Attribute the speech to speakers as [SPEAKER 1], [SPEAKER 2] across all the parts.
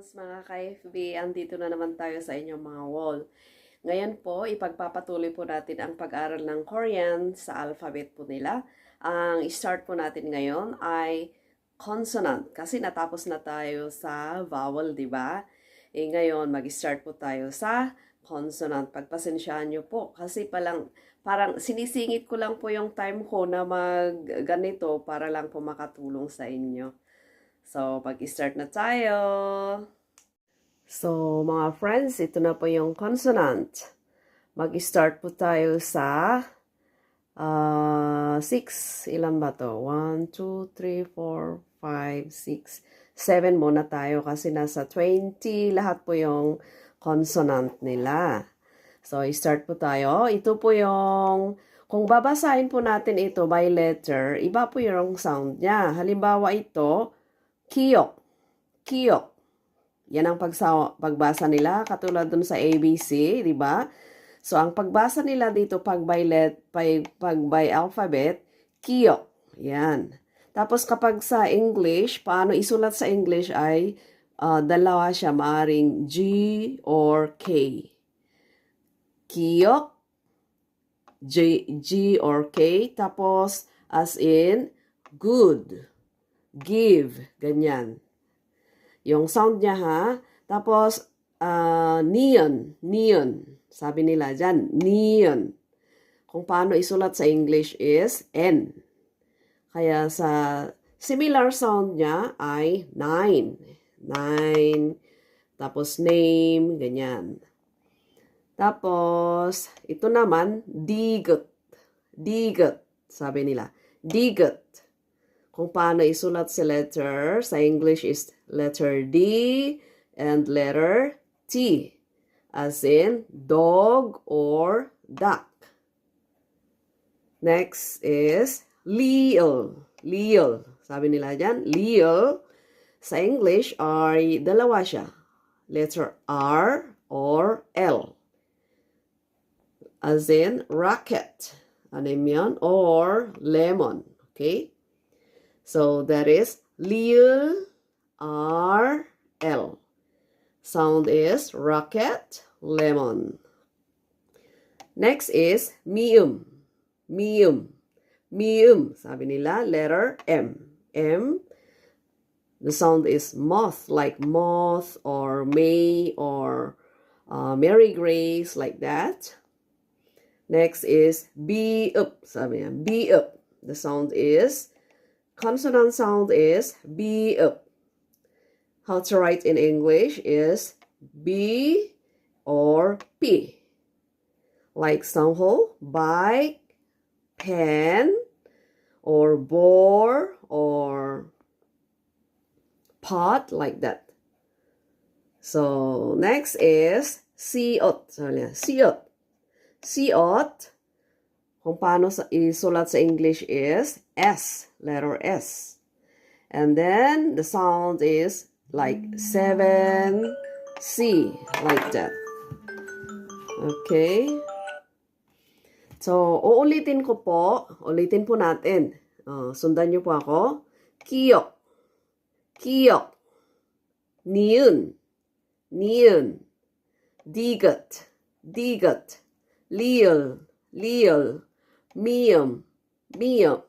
[SPEAKER 1] friends, mga ka-FB, andito na naman tayo sa inyong mga wall. Ngayon po, ipagpapatuloy po natin ang pag-aral ng Korean sa alphabet po nila. Ang start po natin ngayon ay consonant kasi natapos na tayo sa vowel, di ba? Eh ngayon, mag-start po tayo sa consonant. Pagpasensyahan nyo po kasi palang parang sinisingit ko lang po yung time ko na mag ganito para lang po makatulong sa inyo. So, mag-start na tayo. So, mga friends, ito na po yung consonant. Mag-start po tayo sa uh, 6. Ilan ba to? 1, 2, 3, 4, 5, 6, 7 muna tayo kasi nasa 20 lahat po yung consonant nila. So, start po tayo. Ito po yung, kung babasahin po natin ito by letter, iba po yung sound niya. Halimbawa ito, kiyok, kiyok. Yan ang pagsa- pagbasa nila, katulad dun sa ABC, di ba? So, ang pagbasa nila dito pag by, let, by, pag by alphabet, kiyok. Yan. Tapos kapag sa English, paano isulat sa English ay uh, dalawa siya, maaring G or K. Kiyok, J, G or K. Tapos, as in, good, give, ganyan. Yung sound niya ha. Tapos, uh, neon, neon. Sabi nila dyan, neon. Kung paano isulat sa English is N. Kaya sa similar sound niya ay nine. Nine. Tapos name, ganyan. Tapos, ito naman, digot. Digot, sabi nila. Digot. Kung paano isulat si letter sa English is letter D and letter T. As in, dog or duck. Next is Leo. Leo. Sabi nila dyan, Leo. Sa English ay dalawa siya. Letter R or L. As in, rocket. Ano yun? Or lemon. Okay? So, that is Leo R L. Sound is rocket, lemon. Next is mium. Mium. Mium. Sabi nila, letter M. M. The sound is moth, like moth or May or uh, Mary Grace, like that. Next is B up. Sabi niya, B up. The sound is, consonant sound is B up. How to write in English is B or P. Like sample, bike, pen, or bore, or pot, like that. So, next is siot. Sabi niya, siot. Siot, kung paano sa, isulat sa English is S, letter S. And then, the sound is like 7, C, like that. Okay? So, uulitin ko po. Ulitin po natin. Uh, sundan niyo po ako. Kiyok. Kiyok. Niun. Niun. Digat. Digat. Lil. Lil. Miyam. Miyam.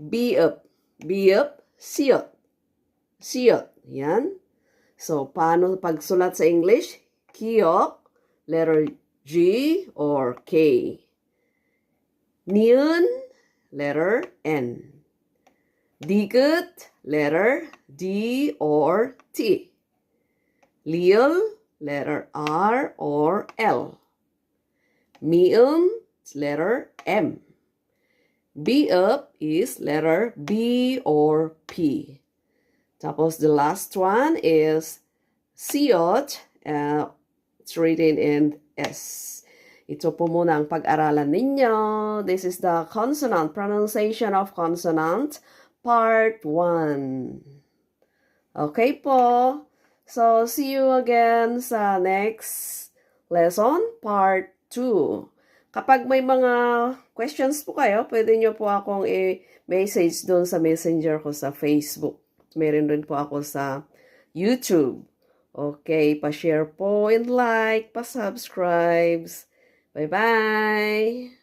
[SPEAKER 1] Biup. Biup. Siyot. Siyot. Yan. So, paano pagsulat sa English? Kiyok, letter G or K. Niun, letter N. Digut, letter D or T. Lil, letter R or L. Mium, letter M. B up is letter B or P. Tapos the last one is siot. Uh, it's written in S. Ito po muna ang pag-aralan ninyo. This is the consonant, pronunciation of consonant, part 1. Okay po. So, see you again sa next lesson, part 2. Kapag may mga questions po kayo, pwede nyo po akong i-message doon sa messenger ko sa Facebook. Meron rin po ako sa YouTube. Okay, pa-share po and like, pa-subscribes. Bye-bye!